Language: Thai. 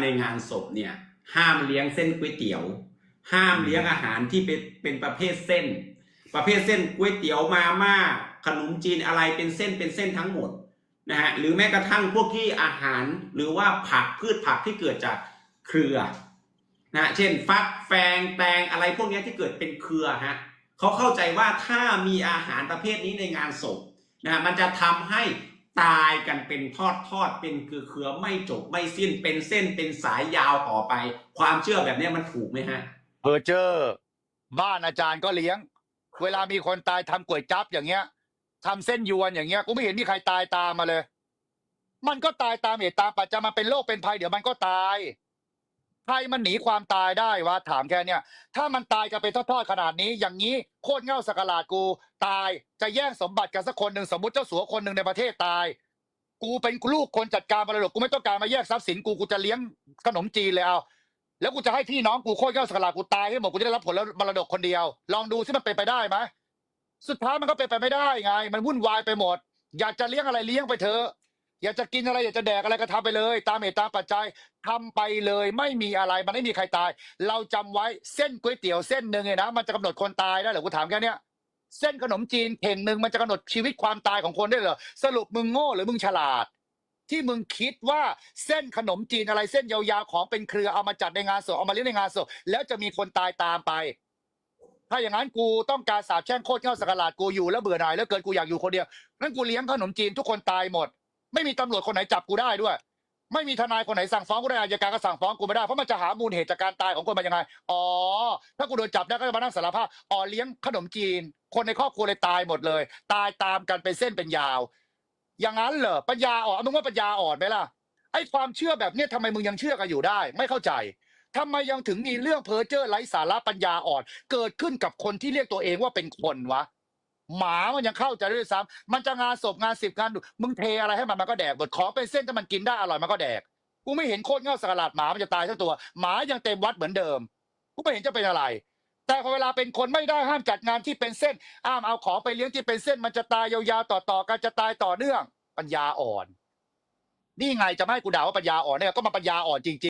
ในงานศพเนี่ยห้ามเลี้ยงเส้นก๋วยเตี๋ยว ห้ามเลี้ยงอาหารที่เป็นเป็นประเภทเส้น ประเภทเส้นก๋วยเตี๋ยวมาม่าขนมจีนอะไรเป็นเส้นเป็นเส้นทั้งหมดนะฮะหรือแม้กระทั่งพวกที่อาหารหรือว่าผักพืชผักที่เกิดจากเครือนะเช่น ฟักแฟงแตงอะไรพวกนี้ที่เกิดเป็นเครือฮะเขาเข้าใจว่าถ้ามีอาหารประเภทนี้ในงานศพนะฮะมันจะทำให้ ตายกันเป็นทอดทอดเป็นเครือเครือไม่จบไม่สิ้นเป็นเส้นเป็นสายยาวต่อไป ความเชื่อแบบนี้มันถูกไหมฮะเพอเจอร์บ้านอาจารย์ก็เลี้ยง เวลามีคนตายทำก๋วยจั๊บอย่างเงี้ยทำเส้นยวนอย่างเงี้ยกูไม่เห็นมีใครตายตามมาเลย มันก็ตายตามเหตุตามปัจจัยมันเป็นโรคเป็นภัยเดี๋ยวมันก็ตาย ใครมันหนีความตายได้วะถามแค่เนี้ยถ้ามันตายกันเป็นทอดๆขนาดนี้ อย่างนี้โคตรเง่าสกลาดกู ตายจะแย่งสมบัติกันสักคนหนึ่งสมมติเจ้าสัวคนหนึ่งในประเทศตาย กูเป็นลูกคนจัดการมรดกกูไม่ต้องการมาแยกทรัพย์สินกูกูจะเลี้ยงขนมจีนเลยเอาแล้วกูจะให้พี่น้องกูโคตรเก้าสกลาดกูตายให้หมดกูจะได้รับผลมรดกคนเดียว ลองดูซิมันเป็นไปได้ไหมสุดท้ายมันก็เป็นไปไม่ได้ไง มันวุ่นวายไปหมด อยากจะเลี้ยงอะไรเลี้ยงไปเถอะ อยากจะกินอะไรอยากจะแดกอะไรก็ทำไปเลย ตามเหตุตามปัจจัยทำไปเลย ไม่มีอะไรมันไม่มีใครตาย เราจำไว้เส้นก๋วยเตี๋ยวเส้นหนึ่งเนี่ยนะมันจะกำหนดคนตายได้เหรอกูถามแค่เนี้ยเส้นขนมจีนเข่งหนึ่งมันจะกำหนดชีวิตความตายของคนได้เหรอสรุปมึงโง่หรือมึงฉลาด ที่มึงคิดว่าเส้นขนมจีนอะไรเส้นยาวๆของเป็นเครือเอามาจัดในงานศพเอามาเลี้ยงในงานศพแล้วจะมีคนตายตามไป ถ้าอย่างนั้นกูต้องการสาบแช่งโคตรเง่าสกลาดกูอยู่แล้วเบื่อหน่ายแล้วเกินกูอยากอยู่คนเดียวงั้นกูเลี้ยงขนมจีนทุกคนตายหมด ไม่มีตำรวจคนไหนจับกูได้ด้วย ไม่มีทนายคนไหนสั่งฟ้องกูได้อายการก็สั่งฟ้องกูไม่ได้เพราะมันจะหามูลเหตุจากการตายของคนมายังไงอ๋อถ้ากูโดนจับได้ก็จะมานั่งสารภาพอ๋อเลี้ยงขนมจีน คนในครอบครัวเลยตายหมดเลย ตายตามกันเป็นเส้นเป็นยาว อย่างนั้นเหรอปัญญาอ่อนมึงว่าปัญญาอ่อนไหมล่ะไอ้ความเชื่อแบบเนี้ยทำไมมึงยังเชื่อกันอยู่ได้ ไม่เข้าใจทำไมยังถึงมีเรื่องเพ้อเจ้อไร้สาระปัญญาอ่อน เกิดขึ้นกับคนที่เรียกตัวเองว่าเป็นคนวะ หมามันยังเข้าใจด้วยซ้ำมันจะงานศพงานสิบงานดุมึงเทอะไรให้มันมันก็แดกหมดของเป็นเส้นถ้ามันกินได้อร่อยมันก็แดกกูไม่เห็นโคตรเง่าสกลาดหมามันจะตายทั้งตัวหมายังเต็มวัดเหมือนเดิมกูไม่เห็นจะเป็นอะไร แต่พอเวลาเป็นคนไม่ได้ห้ามจัดงานที่เป็นเส้นห้ามเอาของไปเลี้ยงที่เป็นเส้น มันจะตายยาวๆต่อๆกันจะตายต่อเนื่อง ปัญญาอ่อน นี่ไงจะไม่ให้กูด่าว่าปัญญาอ่อนเนี่ยก็มาปัญญาอ่อนจริงๆ